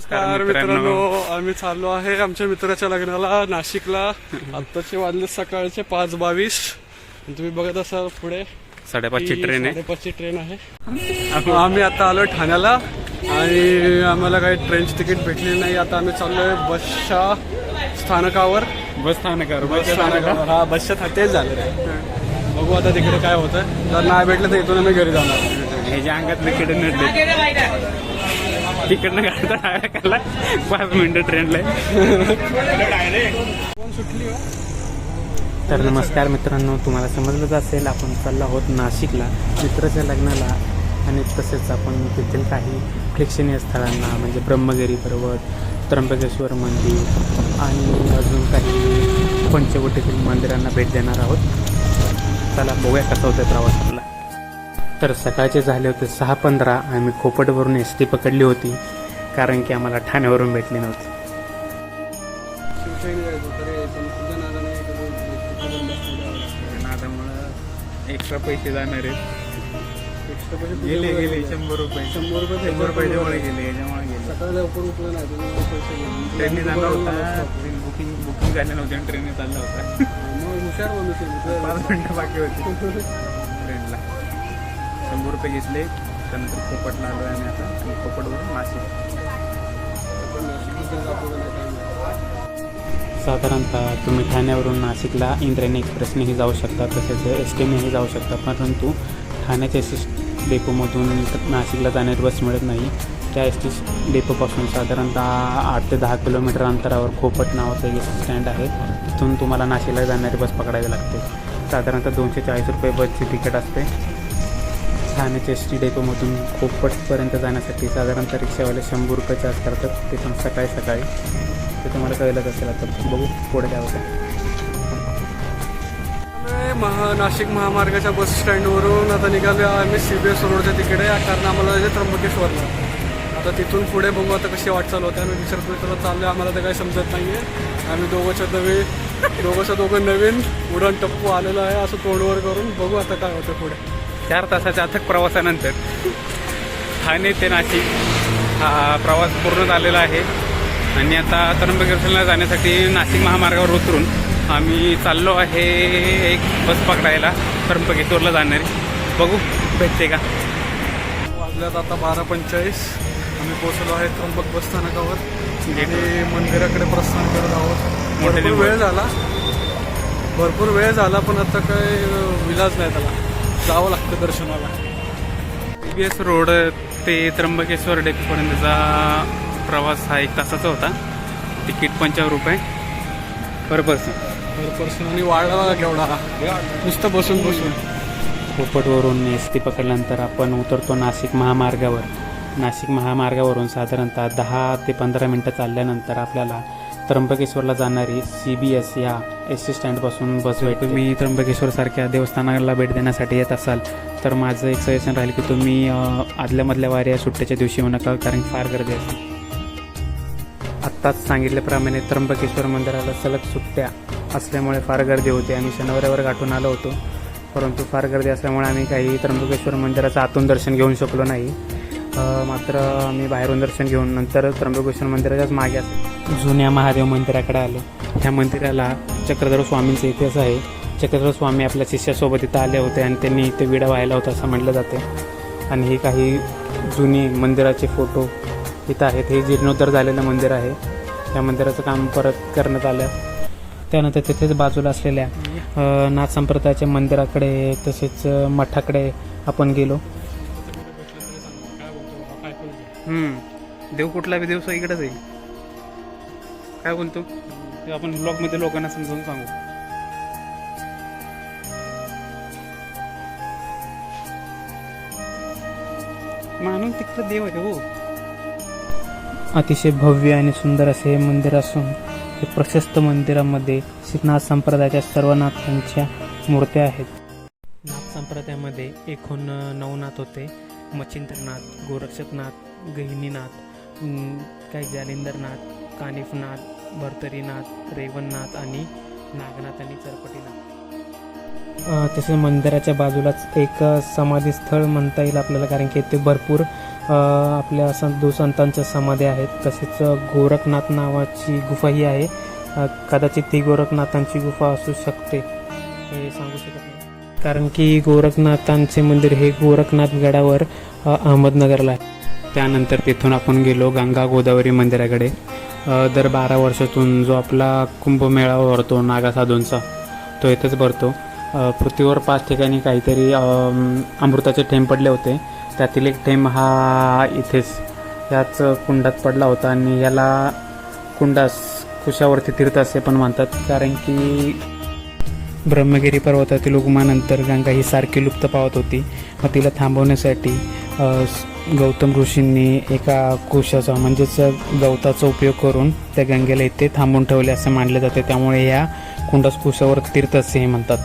नमस्कार मित्रांनो. आम्ही चाललो आहे आमच्या मित्राच्या लग्नाला नाशिकला. आत्ताचे वाजले सकाळचे पाच बावीस. तुम्ही बघत असाल पुढे साडेपाचची ट्रेन आहे. साडेपाचची ट्रेन आहे. आम्ही आता आलो ठाण्याला आणि आम्हाला काही ट्रेनची तिकीट भेटली नाही. आता आम्ही चाललोय बसच्या स्थानकावर. बस स्थानकावर बस स्थानकावर. हा बसच्या था- तेच झालेलं आहे. बघू आता तिकडे काय होतं. जर नाही भेटलं तर इथून आम्ही घरी जाणार. ह्याच्या अंगातले किडे नडले तिकडनं काढता काढला पाच मिनिटं ट्रेनला तर नमस्कार मित्रांनो तुम्हाला समजलंच असेल आपण चाललो आहोत नाशिकला मित्राच्या लग्नाला. आणि तसेच आपण तेथील काही प्रेक्षणीय स्थळांना म्हणजे ब्रह्मगिरी पर्वत त्र्यंबकेश्वर मंदिर आणि अजून काही पंचवटीतील मंदिरांना भेट देणार आहोत. चला बघूया कसा होतं प्रवास आपला. तर सकाळचे झाले होते सहा पंधरा आम्ही खोपटवरून एस टी पकडली होती कारण की आम्हाला ठाण्यावरून भेटली नव्हती एक्स्ट्रा पैसे जाणार आहेत गेले गेले. शंभर रुपये शंभर रुपये शंभर रुपये जवळ गेले याच्यामुळे गेले सकाळी लवकर उठलं नाही त्याच्यामुळे पैसे गेले. ट्रेनने जाणार बरोबर होता. बुकिंग बुकिंग झाले नव्हते आणि ट्रेनने चालला होता मग हुशार आहे मित्र. पाच मिनिटं बाकी होती शंभर रुपये घेतले. त्यानंतर पोपटला आलो आम्ही आता. आणि पोपटवरून नाशिक साधारणतः तुम्ही ठाण्यावरून नाशिकला इंद्रायणी एक्सप्रेसनेही जाऊ शकता तसेच एस टीनेही जाऊ शकता परंतु ठाण्याच्या एस टी डेपोमधून नाशिकला जाणारी बस मिळत नाही. त्या एस टी डेपोपासून साधारणतः आठ ते दहा किलोमीटर अंतरावर खोपट नावाचं एक स्टँड आहे. तिथून तुम्हाला नाशिकला जाणारी बस पकडावी लागते. साधारणतः दोनशे चाळीस रुपये बसची तिकीट असते. ठाण्याच्या एस टी डेपोमधून खोपटपर्यंत जाण्यासाठी साधारणतः रिक्षावाले शंभर रुपये चार्ज करतात. ते पण सकाळी सकाळी. ते तुम्हाला कळलंच असेल आता. बघू पुढे काय होतं. महा नाशिक महामार्गाच्या बस स्टँडवरून आता निघालो आम्ही सी बी एस रोडच्या तिकडे. कारण आम्हाला जायचं त्र्यंबकेश्वरला. आता तिथून पुढे बघू आता कशी वाटचाल होते. आम्ही विचार करतो चाललो आम्हाला तर काही समजत नाही आहे आम्ही दोघंच्या नवे दोघंच्या दोघं नवीन उडण टप्पू आलेलो आहे. असं तोंडवर करून बघू आता काय होतं पुढे. चार तासाच्या अथक प्रवासानंतर ठाणे ते नाशिक हा प्रवास पूर्ण झालेला आहे. आणि आता त्र्यंबकेश्वरला जाण्यासाठी नाशिक महामार्गावर उतरून आम्ही चाललो आहे एक बस पकडायला. त्र्यंबकेश्वरला जाणारी. बघू भेटते का? वाजल्यात आता बारा पंचेचाळीस. आम्ही पोहोचलो आहे त्र्यंबक बस स्थानकावर. आणि मंदिराकडे प्रस्थान करत आहोत. मोठे वेळ झाला. भरपूर वेळ झाला पण आता काय विलाज नाही त्याला जावं लागतं दर्शनाला. बी एस रोड ते त्र्यंबकेश्वर डेपोपर्यंतचा प्रवास हा एक तासाचा होता. तिकीट पंचावन्न रुपये. पर पर्सन पर पर्सन आणि वाढला बघा केवढा? नुसतं बसून बसून. खोपटवरून एस टी पकडल्यानंतर आपण उतरतो नाशिक महामार्गावर. नाशिक महामार्गावरून साधारणतः दहा ते पंधरा मिनटं चालल्यानंतर आपल्याला त्र्यंबकेश्वरला जाणारी सी बी एस या एस टी स्टँडपासून बस भेट तुम्ही त्र्यंबकेश्वरसारख्या देवस्थानाला भेट देण्यासाठी येत असाल तर माझं एक सजेशन राहील की तुम्ही आदल्यामधल्या वाऱ्या सुट्ट्याच्या दिवशी येऊ नका कारण फार गर्दी असते. आत्ताच सांगितल्याप्रमाणे त्र्यंबकेश्वर मंदिराला सलग सुट्ट्या असल्यामुळे फार गर्दी होते आम्ही शनिवारावर गाठून आलो होतो. परंतु फार गर्दी असल्यामुळे आम्ही काही त्र्यंबकेश्वर मंदिराचं आतून दर्शन घेऊ शकलो नाही. मात्र आम्ही बाहेरून दर्शन घेऊन नंतर त्र्यंबकेश्वर मंदिराच्याच मागे जुन्या महादेव मंदिराकडे आलो. ह्या मंदिराला चक्रधर स्वामींचा इतिहास आहे. चक्रधर स्वामी आपल्या शिष्यासोबत इथं आले होते आणि त्यांनी इथे विडा व्हायला होता असं म्हटलं जाते. आणि ही काही जुनी मंदिराचे फोटो इथं आहेत. हे जीर्णोद्धार झालेलं मंदिर आहे. या मंदिराचं काम परत करण्यात आलं. त्यानंतर तिथेच बाजूला असलेल्या नाथ संप्रदायाच्या मंदिराकडे तसेच मठाकडे आपण गेलो. देव कुठला बी देव इकडेच आहे. काय बोलतो? ते आपण ब्लॉगमध्ये लोकांना समजावून सांगू. मानून तिकडे देव आहे हो. अतिशय भव्य आणि सुंदर असे हे मंदिर असून हे प्रशस्त मंदिरामध्ये श्रीनाथ संप्रदायाच्या सर्व नाथांच्या मूर्त्या आहेत. नाथ संप्रदायामध्ये एकूण नऊ नाथ होते. मच्छिंद्रनाथ गोरक्षकनाथ गहिनीनाथ काही जालिंदरनाथ कानिफनाथ भरतरीनाथ रेवणनाथ आणि नागनाथ आणि चरपटीनाथ. तसेच मंदिराच्या बाजूलाच एक समाधीस्थळ समाधी स्थळ म्हणता येईल आपल्याला कारण की इथे भरपूर आपल्या संत संतांच्या समाध्या आहेत. तसेच गोरखनाथ नावाची गुफाही आहे. कदाचित ती गोरखनाथांची गुफा असू शकते. हे सांगू शकत नाही. कारण की गोरखनाथांचे मंदिर हे गोरखनाथ गडावर अहमदनगरला आहे. त्यानंतर तिथून आपण गेलो गंगा गोदावरी मंदिराकडे. दर बारा वर्षातून जो आपला कुंभमेळा भरतो नागा साधूंचा तो इथेच भरतो. पृथ्वीवर पाच ठिकाणी काहीतरी अमृताचे थेंब पडले होते. त्यातील एक थेंब हा इथेच याच कुंडात पडला होता आणि याला कुंडास कुशावरती तीर्थ असे पण म्हणतात. कारण की ब्रह्मगिरी पर्वतातील उगमानंतर गंगा ही सारखी लुप्त पावत होती. मग तिला थांबवण्यासाठी गौतम ऋषींनी एका कुशाचा म्हणजेच गवताचा उपयोग करून त्या गंगेला इथे थांबून ठेवले असे मानले जाते. त्यामुळे या कुंडस कुशावर तीर्थ असेही म्हणतात.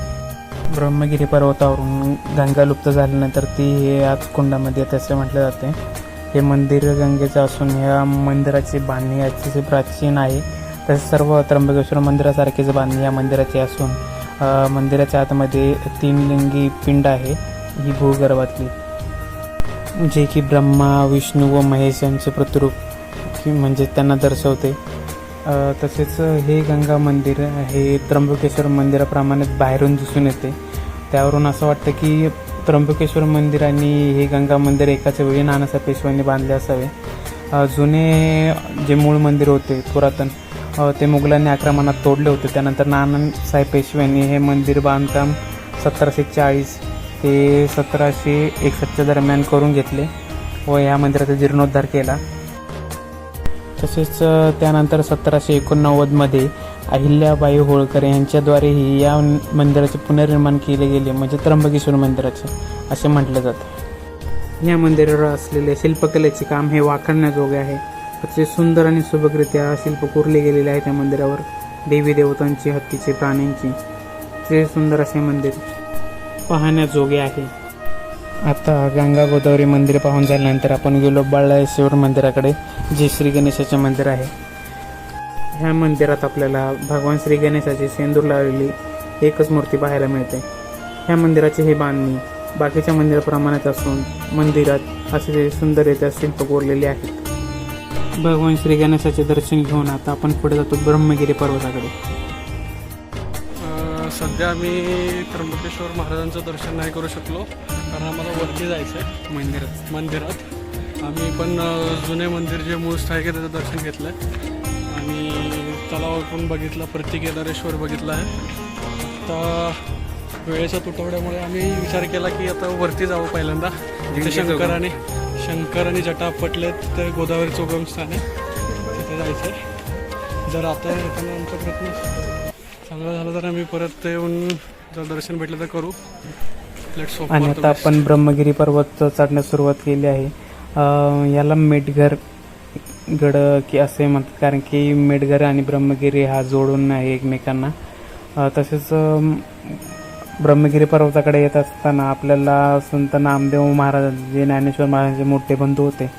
ब्रह्मगिरी पर्वतावरून गंगा लुप्त झाल्यानंतर ती हे आज कुंडामध्ये येते असे म्हटले जाते. हे मंदिर गंगेचं असून ह्या मंदिराची बांधणी अतिशय प्राचीन आहे तसेच सर्व त्र्यंबकेश्वर मंदिरासारखीच बांधणी या मंदिराची असून मंदिराच्या आतमध्ये तीन लिंगी पिंड आहे ही भूगर्भातली. जे की ब्रह्मा विष्णू व महेश यांचे प्रतिरूप की म्हणजे त्यांना दर्शवते. तसेच हे गंगा मंदिर हे त्र्यंबकेश्वर मंदिराप्रमाणेच बाहेरून दिसून येते. त्यावरून असं वाटतं की त्र्यंबकेश्वर मंदिर आणि हे गंगा मंदिर एकाच वेळी नानासा पेशव्यांनी बांधले असावे. जुने जे मूळ मंदिर होते पुरातन ते मुघलांनी आक्रमणात तोडले होते. त्यानंतर नानासाहेब पेशव्यांनी हे मंदिर बांधकाम सतराशे चाळीस ते सतराशे एकसष्टच्या दरम्यान करून घेतले व या मंदिराचा जीर्णोद्धार केला. तसेच त्यानंतर सतराशे एकोणनव्वदमध्ये अहिल्याबाई होळकर यांच्याद्वारेही या मंदिराचे पुनर्निर्माण केले गेले म्हणजे त्र्यंबकेश्वर मंदिराचे असे म्हटले जाते. या मंदिरावर असलेले शिल्पकलेचे काम हे वाखाणण्याजोगे आहे. अतिशय सुंदर आणि सुबकरित्या शिल्प कोरले गेलेले आहे त्या मंदिरावर. देवी देवतांची हत्तीचे प्राण्यांची. ते सुंदर असे मंदिर. पाहण्याजोगे आहे. आता गंगा गोदावरी मंदिर पाहून झाल्यानंतर आपण गेलो बाळाश्वर मंदिराकडे जे श्री गणेशाचे मंदिर आहे. ह्या मंदिरात आपल्याला भगवान श्री गणेशाची सेंदूर लावलेली एकच मूर्ती पाहायला मिळते. ह्या मंदिराची ही बांधणी बाकीच्या मंदिराप्रमाणेच असून मंदिरात असे सुंदररित्या शिल्प कोरलेले आहेत. भगवान श्री गणेशाचे दर्शन घेऊन आता आपण पुढे जातो ब्रह्मगिरी पर्वताकडे. सध्या आम्ही त्र्यंबकेश्वर महाराजांचं दर्शन नाही करू शकलो कारण आम्हाला वरती जायचं आहे मंदिरात. मंदिरात. आम्ही पण जुने मंदिर जे मूळ स्थायिक आहे त्याचं दर्शन घेतलं आहे आणि तलाव पण बघितला प्रति केदारेश्वर बघितला आहे. आता वेळेच्या तुटवड्यामुळे आम्ही विचार केला की आता वरती जावं पहिल्यांदा. जिंके शंकर आणि शंकर आणि जटा पटलेत तर गोदावरीचं उगमस्थान आहे तिथे जायचं आहे जर आता येताना आमचा प्रयत्न चांगला झाला तर आम्ही परत येऊन जर दर्शन भेटलं तर करू. आणि आता आपण ब्रह्मगिरी पर्वत चढण्यास सुरुवात केली आहे. याला मेटघर गड की असे म्हणतात कारण की मेटघर आणि ब्रह्मगिरी हा जोडून आहे एकमेकांना. तसेच ब्रह्मगिरी पर्वताकडे येत असताना आपल्याला संत नामदेव महाराज जे ज्ञानेश्वर महाराजांचे मोठे बंधू होते.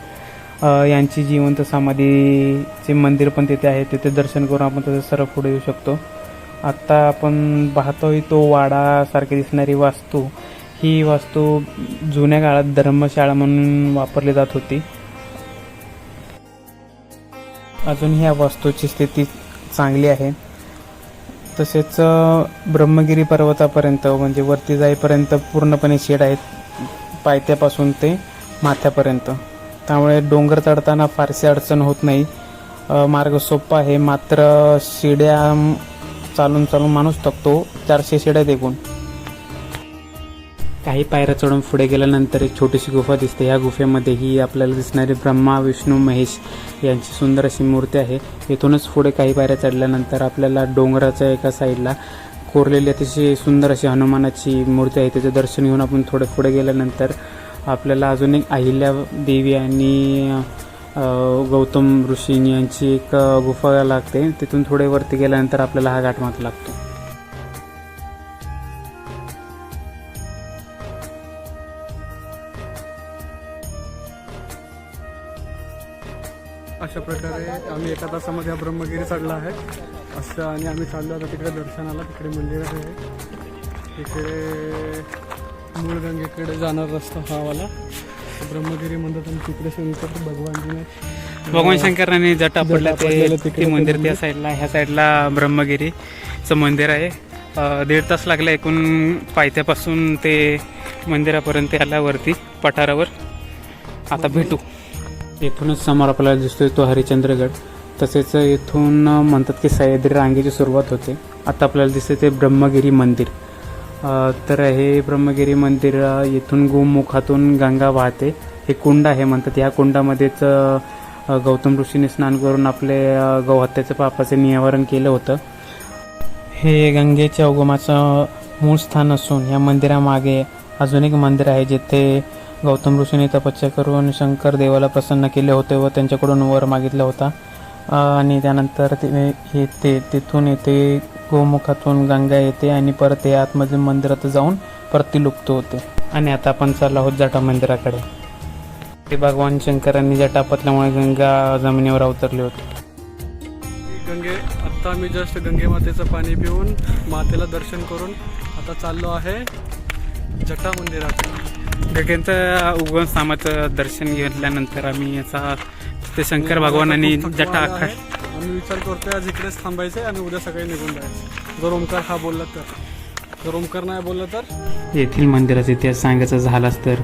यांची जिवंत समाधीचे मंदिर पण तिथे आहे. तिथे दर्शन करून आपण तसे सर्व पुढे येऊ शकतो. आत्ता आपण पाहतोय तो वाडासारखी दिसणारी वास्तू. ही वास्तू जुन्या काळात धर्मशाळा म्हणून वापरली जात होती. अजून ह्या वास्तूची स्थिती चांगली आहे. तसेच ब्रह्मगिरी पर्वतापर्यंत म्हणजे वरती जाईपर्यंत पूर्णपणे शेड आहेत. पायथ्यापासून ते माथ्यापर्यंत. त्यामुळे डोंगर चढताना फारशी अडचण होत नाही. मार्ग सोपा आहे. मात्र शिड्या चालून चालून माणूस थकतो चारशे शेड्या देखून. काही पायऱ्या चढून पुढे गेल्यानंतर एक छोटीशी गुफा दिसते. या गुफेमध्ये ही आपल्याला दिसणारी ब्रह्मा विष्णू महेश यांची सुंदर अशी मूर्ती आहे. इथूनच पुढे काही पायऱ्या चढल्यानंतर आपल्याला डोंगराच्या एका साईडला कोरलेली अतिशय सुंदर अशी हनुमानाची मूर्ती आहे. त्याचं दर्शन घेऊन आपण थोडे पुढे गेल्यानंतर आपल्याला अजून एक अहिल्या देवी आणि गौतम ऋषी यांची एक गुफा लागते. तिथून थोडे वरती गेल्यानंतर आपल्याला हा घाट मात्र लागतो. अशा प्रकारे आम्ही एका तासामध्ये हा ब्रह्मगिरी चढला आहे. असं आणि आम्ही चाललो आता तिकडे दर्शनाला. तिकडे मंदिर आहे. तिकडे मूळ गंगेकडे जाणार रस्ता हा वाला ब्रह्मगिरी म्हणतात आणि तिकडे शंकर भगवानजीने भगवान शंकरांनी जटा पडलेलं ते तिकडे ते मंदिर ते त्या साईडला ह्या साईडला ब्रह्मगिरीचं मंदिर आहे. दीड तास लागला एकूण पायथ्यापासून ते मंदिरापर्यंत आल्यावरती पठारावर. आता भेटू. इथूनच समोर आपल्याला दिसतोय तो हरिश्चंद्रगड तसेच इथून म्हणतात की सह्याद्री रांगेची सुरुवात होते. आता आपल्याला दिसते ते ब्रह्मगिरी मंदिर. तर हे ब्रह्मगिरी मंदिर येथून गोमुखातून गंगा वाहते. हे कुंड आहे म्हणतात. या कुंडामध्येच गौतम ऋषीने स्नान करून आपले गौहत्याचं पापाचे निवारण केलं होतं. हे गंगेच्या उगमाचं मूळ स्थान असून या मंदिरामागे अजून एक मंदिर आहे जिथे गौतम ऋषीने तपस्या करून शंकर देवाला प्रसन्न केले होते व त्यांच्याकडून वर मागितला होता. आणि त्यानंतर ते येते तिथून येते गोमुखातून गंगा येते आणि परत हे आतमध्ये मंदिरात जाऊन परत ती लुप्त होते. आणि आता आपण चाललो आहोत जटा मंदिराकडे. ते भगवान शंकरांनी जटा पतल्यामुळे गंगा जमिनीवर अवतरली होती. गंगे आत्ता आम्ही जस्ट गंगे मातेचं पाणी पिऊन मातेला दर्शन करून आता चाललो आहे जटा मंदिरात. गगनचं उगम स्थानाचं दर्शन घेतल्यानंतर आम्ही याचा ते शंकर खूप थकवा जटा आला आखा आहे. आम्ही विचार करतोय आज इकडेच थांबायचंय आणि उद्या सकाळी निघून जायचं जर ओमकार हा बोलला तर. जर ओमकार नाही बोलला तर? येथील मंदिराचा इतिहास सांगायचा झालाच तर.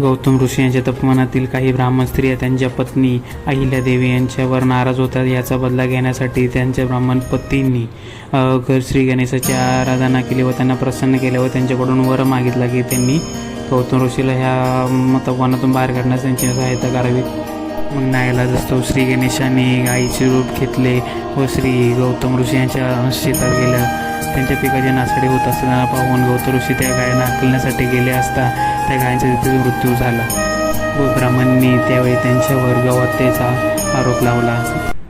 गौतम ऋषी यांच्या तपमानातील काही ब्राह्मण स्त्रिया त्यांच्या पत्नी अहिल्यादेवी यांच्यावर नाराज होतात. याचा बदला घेण्यासाठी त्यांच्या ब्राह्मण पत्नींनी अ, घर श्री गणेशाची आराधना केली व त्यांना प्रसन्न केले व त्यांच्याकडून वर मागितला की त्यांनी गौतम ऋषीला ह्या तपमानातून बाहेर काढण्यास त्यांची सहायता करावी. मग नायला जसतो श्री गणेशाने गाईचे रूप घेतले व श्री गौतम ऋषी यांच्या शेतात गेल्या. त्यांच्या पिकाचे नासाडे होत असताना पाहून गौतम ऋषी त्या गायांना हकलण्यासाठी गेले असता त्या गायांचा तिथे मृत्यू झाला. व ब्राह्मणांनी त्यावेळी त्यांच्यावर गवत्याचा आरोप लावला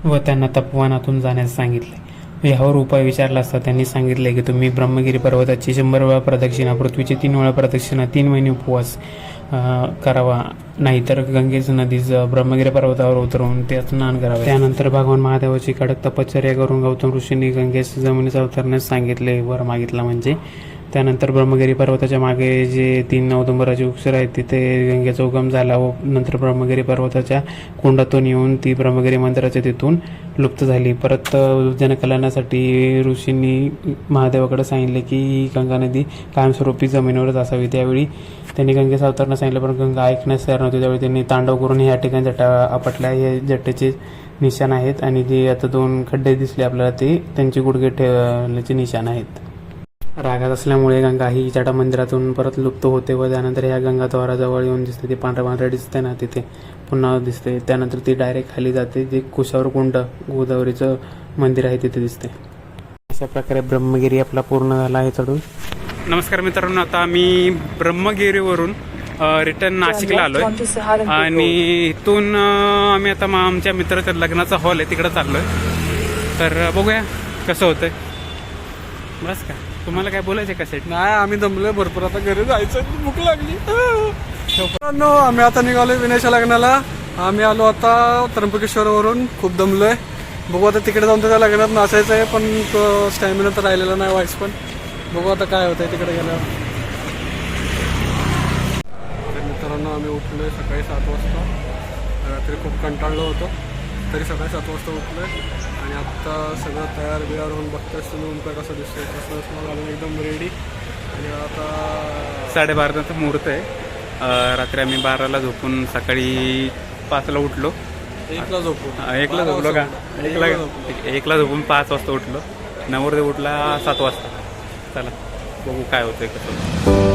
व त्यांना तपवानातून जाण्यास सांगितले. यावर उपाय विचारला असता त्यांनी सांगितले की तुम्ही ब्रह्मगिरी पर्वताची शंभर वेळा प्रदक्षिणा पृथ्वीची तीन वेळा प्रदक्षिणा तीन महिने उपवास करावा नाहीतर गंगेच नदीच ब्रह्मगिरी पर्वतावर उतरून ते स्नान करावे त्यानंतर भगवान महादेवाची कडक तपश्चर्या करून गौतम ऋषींनी गंगेस जमिनीचा उतरण्यास सांगितले वर मागितला म्हणजे त्यानंतर ब्रह्मगिरी पर्वताच्या मागे जे तीन औदुंबराचे उक्षर आहेत तिथे गंगेचा उगम झाला व नंतर ब्रह्मगिरी पर्वताच्या कुंडातून येऊन ती ब्रह्मगिरी मंदिराच्या तिथून लुप्त झाली. परत जनकल्याणासाठी ऋषींनी महादेवाकडे सांगितले की ही गंगा नदी कायमस्वरूपी जमिनीवरच असावी. त्यावेळी त्यांनी गंगेचा अवतरणं सांगितलं पण गंगा ऐकण्यास तयार नव्हती. त्यावेळी त्यांनी तांडव करून ह्या ठिकाणी जटा आपटल्या. हे जटेचे निशाण आहेत आणि जे आता दोन खड्डे दिसले आपल्याला ते त्यांचे गुडघे ठेवण्याचे निशाण आहेत. रागात असल्यामुळे गंगा ही जटा मंदिरातून परत लुप्त होते व त्यानंतर ह्या गंगाद्वाराजवळ येऊन दिसते. ती पांढऱ्या पांढऱ्या दिसते ना तिथे. पुन्हा दिसते. त्यानंतर ती डायरेक्ट खाली जाते. जे कुशावर कुंड गोदावरीचं मंदिर आहे तिथे दिसते. अशा प्रकारे ब्रह्मगिरी आपला पूर्ण झाला आहे चढून. नमस्कार मित्रांनो आता आम्ही ब्रह्मगिरीवरून रिटर्न नाशिकला आलोय. आणि इथून आम्ही आता मग आमच्या मित्राच्या लग्नाचा हॉल आहे. तिकडे चाललोय. तर अं, बघूया कसं होतंय. बस का? तुम्हाला काय बोलायचं का सेट नाही आम्ही दमलोय भरपूर. आता घरी जायचं भूक लागली. मित्रांनो, आम्ही आता निघालोय विनेशा लग्नाला. आम्ही आलो आता त्र्यंबकेश्वरवरून. खूप दमलोय. बघू आता तिकडे जाऊन त्या लग्नात नाचायचं आहे पण स्टॅमिना तर राहिलेला नाही वाईस पण. बघू आता काय होतंय तिकडे गेल्यावर. मित्रांनो आम्ही उठलोय सकाळी सात वाजता. रात्री खूप कंटाळलो होतो. तरी सकाळी सात वाजता उठलोय. आणि आत्ता सगळं तयार बियार होऊन बघतोय. तुम्ही उमका कसं दिसतोय? कसं असं घालून एकदम रेडी आणि आता साडेबाराचा मुहूर्त आहे. रात्री आम्ही बाराला झोपून सकाळी पाचला उठलो. एकला झोपू अं, एकला झोपलो का? एकला एकला झोपून पाच वाजता उठलो. नवरदेव उठला सात वाजता. चला बघू काय होतंय कसं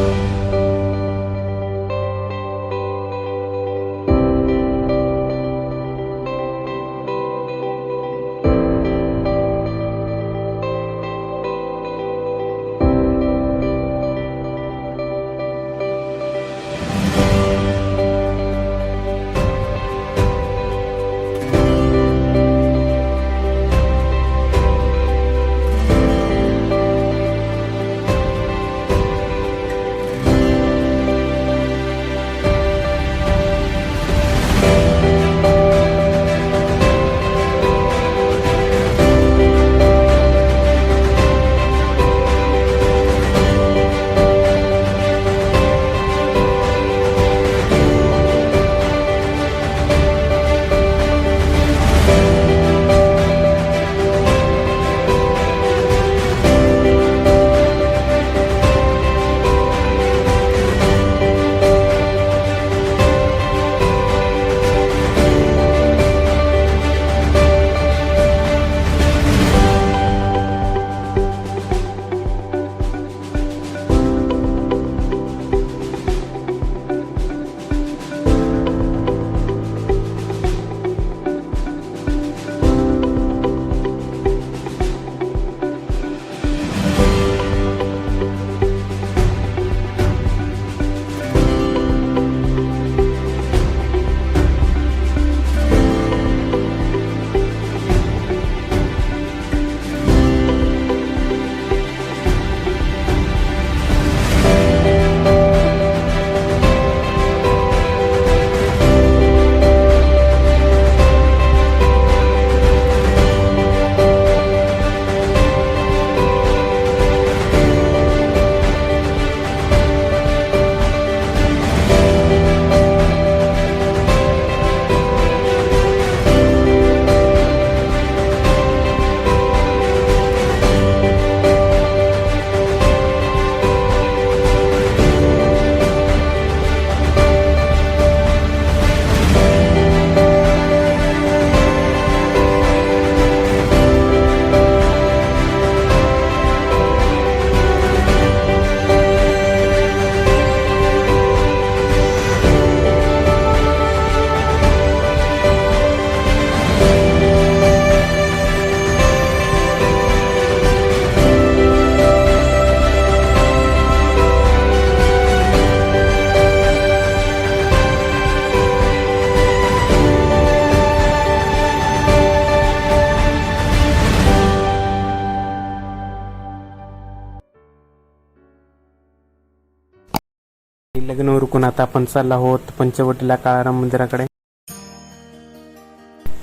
लग्न उरकून आता आपण चालला आहोत पंचवटीला काळाराम मंदिराकडे.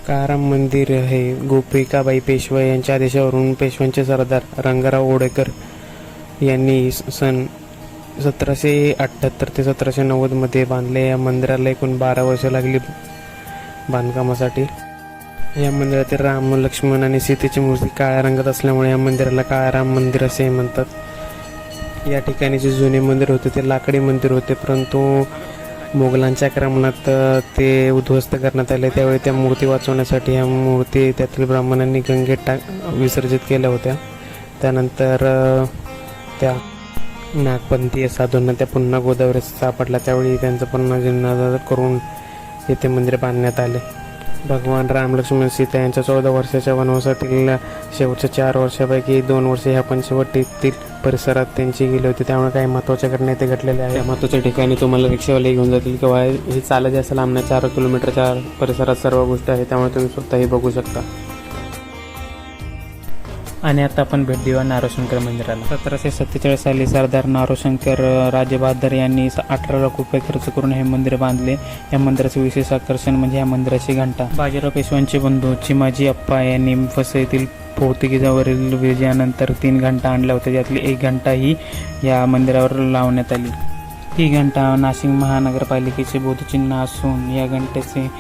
काळाराम मंदिर हे गोपिकाबाई पेशवा यांच्या आदेशावरून पेशव्यांचे सरदार रंगाराव ओडेकर यांनी सन सतराशे अठ्ठ्याहत्तर ते सतराशे नव्वदमध्ये बांधले. या मंदिराला एकूण बारा वर्ष लागली बांधकामासाठी. या मंदिरातील राम लक्ष्मण आणि सीतेची मूर्ती काळ्या रंगात असल्यामुळे या मंदिराला काळाराम मंदिर असे म्हणतात. या ठिकाणी जे जुने मंदिर होते ते लाकडी मंदिर होते परंतु मोगलांच्या आक्रमणात ते उद्ध्वस्त करण्यात आले. त्यावेळी त्या मूर्ती वाचवण्यासाठी ह्या मूर्ती त्यातील ब्राह्मणांनी गंगेत टाक विसर्जित केल्या होत्या. त्यानंतर त्या नागपंथीय साधूंना त्या पुन्हा गोदावरीचा सापडला त्यावेळी त्यांचं पुन्हा जीर्णोद्धार करून येथे मंदिर बांधण्यात आले. भगवान राम लक्ष्मण सीता यांच्या चौदा वर्षाच्या वनवासातील शेवटच्या चार वर्षापैकी दोन वर्षे ह्या पंचवटीतील परिसरात त्यांची गेली होती. त्यामुळे काही महत्त्वाच्या घटना इथे घडलेल्या आहेत. महत्त्वाच्या ठिकाणी तुम्हाला रिक्षावाले घेऊन जातील किंवा हे चालत जास्त आमना चार किलोमीटरच्या परिसरात सर्व गोष्टी आहेत त्यामुळे तुम्ही स्वतःही बघू शकता. आणि आता आपण भेट देऊया नारोशंकर मंदिराला. सतराशे सत्तेचाळीस साली सरदार नारोशंकर राजेबहादर यांनी स- अठरा लाख रुपये खर्च करून हे मंदिर बांधले. या मंदिराचे विशेष आकर्षण म्हणजे या मंदिराची घंटा. बाजीराव पेशवांचे बंधू चिमाजी अप्पा यांनी वसईतील पोर्तुगीजावरील विजयानंतर तीन घंटा आणल्या होत्या. त्यातली एक घंटा ही या मंदिरावर लावण्यात आली. ही घंटा नाशिक महानगरपालिकेचे बोधचिन्ह असून या घंटेचे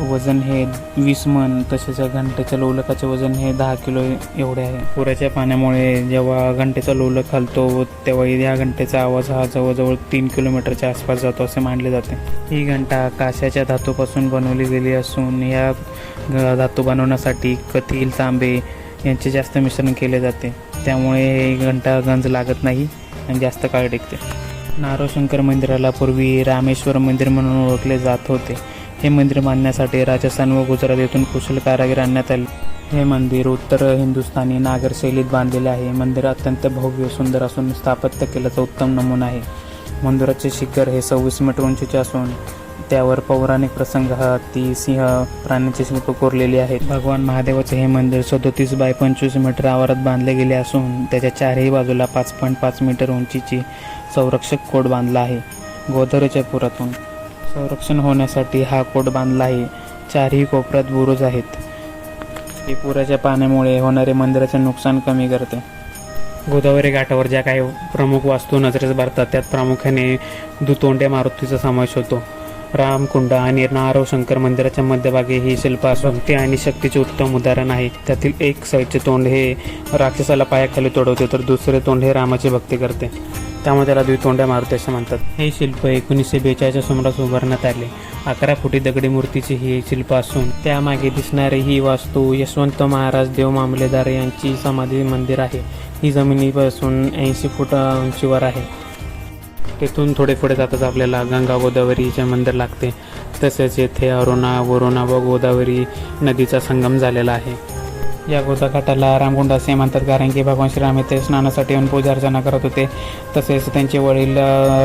वजन हे वीस मन तसेच घंटेच्या लोलकाचे वजन हे दहा किलो एवढे आहे. पुराच्या पाण्यामुळे जेव्हा घंटेचा लोलक हलतो तेव्हा या घंटेचा आवाज हा जवळजवळ तीन किलोमीटरच्या आसपास जातो असे मानले जाते. ही घंटा काशाच्या धातूपासून बनवली गेली असून या धातू बनवण्यासाठी कथील तांबे यांचे जास्त मिश्रण केले जाते. त्यामुळे ही घंटा गंज लागत नाही आणि जास्त काळ टिकते. नारोशंकर मंदिराला पूर्वी रामेश्वर मंदिर म्हणून ओळखले जात होते. हे मंदिर बांधण्यासाठी राजस्थान व गुजरात येथून कुशल कारागीर आणण्यात आले. हे मंदिर उत्तर हिंदुस्थानी नागर शैलीत बांधलेले आहे. मंदिर अत्यंत भव्य सुंदर असून स्थापत्य केल्याचा उत्तम नमुना आहे. मंदिराचे शिखर हे सव्वीस मीटर उंचीचे असून त्यावर पौराणिक प्रसंग हत्ती सिंह प्राण्यांची शिल्प कोरलेली आहेत. भगवान महादेवाचे हे मंदिर सदोतीस बाय पंचवीस मीटर आवारात बांधले गेले असून त्याच्या चारही बाजूला पाच पॉईंट पाच मीटर उंचीची संरक्षक कोड बांधला आहे. गोदावरीच्या पुरातून संरक्षण होण्यासाठी हा कोट बांधला आहे चारही कोपऱ्यात बुरुज आहेत. हे पुराच्या पाण्यामुळे होणारे मंदिराचे नुकसान कमी करते. गोदावरी घाटावर ज्या काही प्रमुख वास्तू नजरेस भरतात त्यात प्रामुख्याने दुतोंड्या मारुतीचा समावेश होतो. रामकुंड आणि नारव शंकर मंदिराच्या मध्यभागी ही शिल्प असून ते आणि शक्तीचे उत्तम उदाहरण आहे. त्यातील एक साईडचे तोंड हे राक्षसाला पायाखाली तोडवते तर दुसरे तोंड हे रामाची भक्ती करते. त्यामुळे त्याला द्वितोंड्या मारुती असे म्हणतात. हे शिल्प एकोणीसशे बेचाळीसच्या सुमारास उभारण्यात आले. अकरा फुटी दगडी मूर्तीची ही शिल्प असून त्यामागे दिसणारी ही वास्तू यशवंत महाराज देव मामलेदार यांची समाधी मंदिर आहे. ही जमिनीपासून ऐंशी फूट उंचीवर आहे. तेथून थोडे पुढे जाताच आपल्याला गंगा गोदावरीचे मंदिर लागते. तसेच येथे अरुणा वरुणा व गोदावरी नदीचा संगम झालेला आहे. या गोदाघाटाला रामकुंड असे म्हणतात कारण की भगवान श्रीराम येथे स्नानासाठी येऊन पूजा अर्चना करत होते. तसेच त्यांचे वडील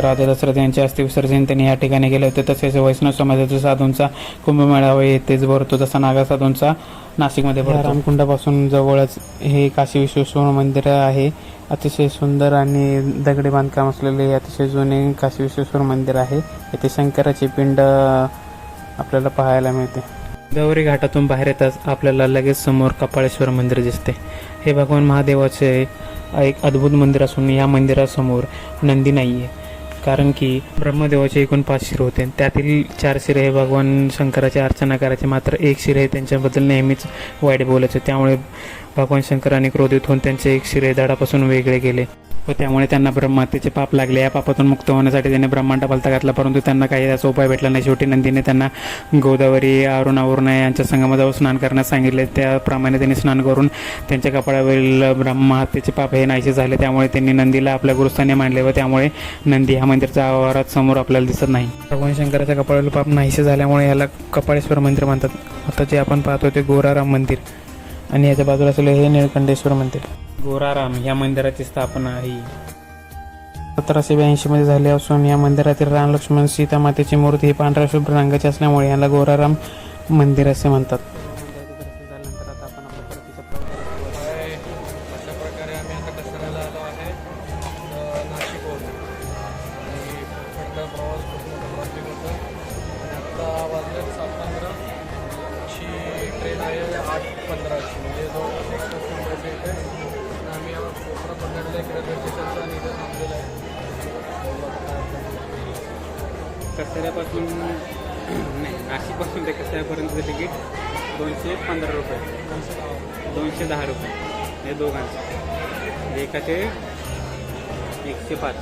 राजा दशरथ यांचे अस्थि विसर्जन त्यांनी या ठिकाणी केले होते. तसेच वैष्णव समाजाच्या साधूंचा कुंभमेळावा येथेच भरतो जसा नागा साधूंचा नाशिकमध्ये भरतो. रामकुंडापासून जवळच हे काशी विश्वेश्वर मंदिर आहे. अतिशय सुंदर आणि दगडी बांधकाम असलेले हे अतिशय जुने काशी विश्वेश्वर मंदिर आहे. येथे शंकराची पिंड आपल्याला पाहायला मिळते. गौरी घाटातून बाहेर येताच आपल्याला लगेच समोर कपाळेश्वर मंदिर दिसते. हे भगवान महादेवाचे एक अद्भुत मंदिर असून या मंदिरासमोर नंदी नाही आहे कारण की ब्रह्मदेवाचे एकूण पाच शिर होते. त्यातील चार शिरे हे भगवान शंकराची अर्चना करायचे. मात्र एक शिर हे त्यांच्याबद्दल नेहमीच वाईट बोलायचे. त्यामुळे भगवान शंकराने क्रोधित होऊन त्यांचे एक शिरे झाडापासून वेगळे केले व त्यामुळे त्यांना ब्रह्मातेचे पाप लागले. या पापातून मुक्त होण्यासाठी त्यांनी ब्रह्मांड पलता घातला. परंतु त्यांना काही त्याचा उपाय भेटला नाही. शेवटी नंदीने त्यांना गोदावरी अरुणा वरुणा यांच्या संगमाजवळ स्नान करण्यास सांगितले. त्याप्रमाणे त्यांनी स्नान करून त्यांच्या कपाळावरील ब्रह्महत्येचे पाप हे नाहीसे झाले. त्यामुळे त्यांनी नंदीला आपल्या गुरुस्थानी मानले व त्यामुळे नंदी हा मंदिरचा आवारात समोर आपल्याला दिसत नाही. भगवान शंकराच्या कपाळावरील पाप नाहीसे झाल्यामुळे याला कपाळेश्वर मंदिर म्हणतात. आता जे आपण पाहतो ते गोराराम मंदिर. आणि याच्या बाजूला असलेले हे निळकंठेश्वर मंदिर. गोराराम या मंदिराची स्थापना आहे. सतराशे ब्याऐंशी मध्ये झाले असून या मंदिरातील राम लक्ष्मण सीता मातेची मूर्ती ही पांढऱ्या शुभ्र रंगाची असल्यामुळे याला गोराराम मंदिर असे म्हणतात. कसाऱ्यापासून नाही नाशिकपासून ते कसाऱ्यापर्यंतचं तिकीट दोनशे पंधरा रुपये. दोनशे दहा रुपये. हे दोघांचं. एकाचे एकशे पाच.